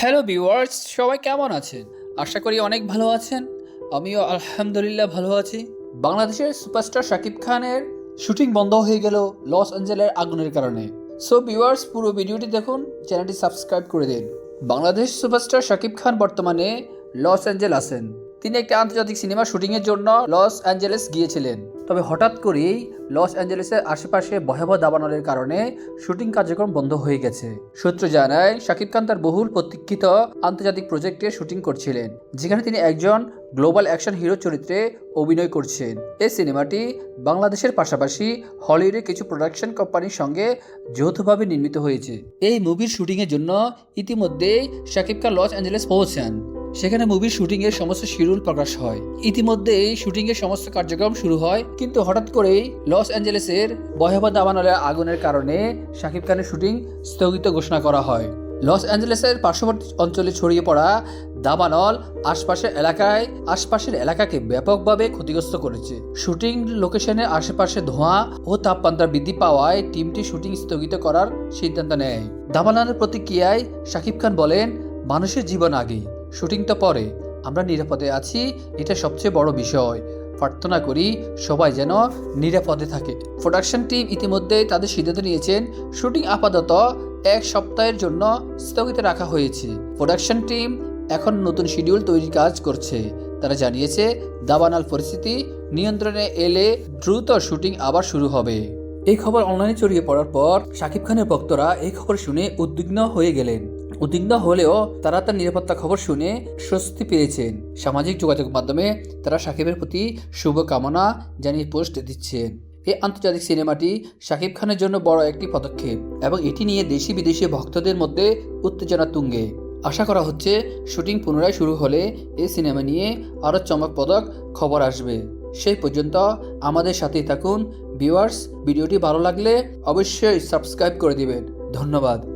Hello viewers, সবাই কেমন আছেন? আশা করি অনেক ভালো আছেন। আমিও আলহামদুলিল্লাহ ভালো আছি। বাংলাদেশের সুপারস্টার শাকিব খানের শুটিং বন্ধ হয়ে গেল লস অ্যাঞ্জেলের আগুনের কারণে। সো ভিউয়ার্স, পুরো ভিডিওটি দেখুন, চ্যানেলটি সাবস্ক্রাইব করে দিন। বাংলাদেশ সুপারস্টার শাকিব খান বর্তমানে লস অ্যাঞ্জেল আছেন। তিনি একটি আন্তর্জাতিক সিনেমা শুটিংয়ের জন্য লস অ্যাঞ্জেলেস গিয়েছিলেন। তবে হঠাৎ করেই লস অ্যাঞ্জেলেসের আশেপাশে ভয়াবহ দাবানলের কারণে শুটিং কার্যক্রম বন্ধ হয়ে গেছে। সূত্র জানায়, শাকিব খান তার বহুল প্রতীক্ষিত আন্তর্জাতিক প্রজেক্টে শুটিং করছিলেন, যেখানে তিনি একজন গ্লোবাল অ্যাকশন হিরো চরিত্রে অভিনয় করছেন। এই সিনেমাটি বাংলাদেশের পাশাপাশি হলিউডের কিছু প্রোডাকশন কোম্পানির সঙ্গে যৌথভাবে নির্মিত হয়েছে। এই মুভির শুটিংয়ের জন্য ইতিমধ্যেই শাকিব খান লস অ্যাঞ্জেলেস পৌঁছান। সেখানে মুভির শুটিং এর সমস্ত শিডিউল প্রকাশ হয়। ইতিমধ্যেই শুটিং এর সমস্ত কার্যক্রম শুরু হয়, কিন্তু হঠাৎ করেই লস অ্যাঞ্জেলেসের ভয়াবহ দাবানলের আগুনের কারণে শাকিব খানের শুটিং স্থগিত ঘোষণা করা হয়। লস অ্যাঞ্জেলেসের পার্শ্ববর্তী অঞ্চলে ছড়িয়ে পড়া দাবানল আশপাশের এলাকায়, আশপাশের এলাকাকে ব্যাপকভাবে ক্ষতিগ্রস্ত করেছে। শুটিং লোকেশনের আশেপাশে ধোঁয়া ও তাপমাত্রা বৃদ্ধি পাওয়ায় টিমটি শুটিং স্থগিত করার সিদ্ধান্ত নেয়। দাবানলের প্রতিক্রিয়ায় শাকিব খান বলেন, মানুষের জীবন আগে। শুটিং তো পরে আমরা নিরাপদে আছি, এটা সবচেয়ে বড় বিষয়। প্রার্থনা করি সবাই যেন নিরাপদে থাকে। প্রোডাকশন টিম ইতিমধ্যে তাদের সিদ্ধান্ত নিয়েছেন, শুটিং আপাতত এক সপ্তাহের জন্য স্থগিত রাখা হয়েছে। প্রোডাকশন টিম এখন নতুন শিডিউল তৈরির কাজ করছে। তারা জানিয়েছে, দাবানাল পরিস্থিতি নিয়ন্ত্রণে এলে দ্রুত শুটিং আবার শুরু হবে। এই খবর অনলাইনে ছড়িয়ে পড়ার পর শাকিব খানের ভক্তরা এই খবর শুনে উদ্বিগ্ন হয়ে গেলেন। উদ্বিগ্ন হলেও তারা তার নিরাপত্তা খবর শুনে স্বস্তি পেয়েছেন। সামাজিক যোগাযোগ মাধ্যমে তারা সাকিবের প্রতি শুভকামনা জানিয়ে পোস্ট দিচ্ছেন। এই আন্তর্জাতিক সিনেমাটি শাকিব খানের জন্য বড় একটি পদক্ষেপ এবং এটি নিয়ে দেশি বিদেশি ভক্তদের মধ্যে উত্তেজনা তুঙ্গে। আশা করা হচ্ছে শুটিং পুনরায় শুরু হলে এই সিনেমা নিয়ে আরও চমকপ্রদক খবর আসবে। সেই পর্যন্ত আমাদের সাথেই থাকুন। ভিউয়ার্স, ভিডিওটি ভালো লাগলে অবশ্যই সাবস্ক্রাইব করে দিবেন। ধন্যবাদ।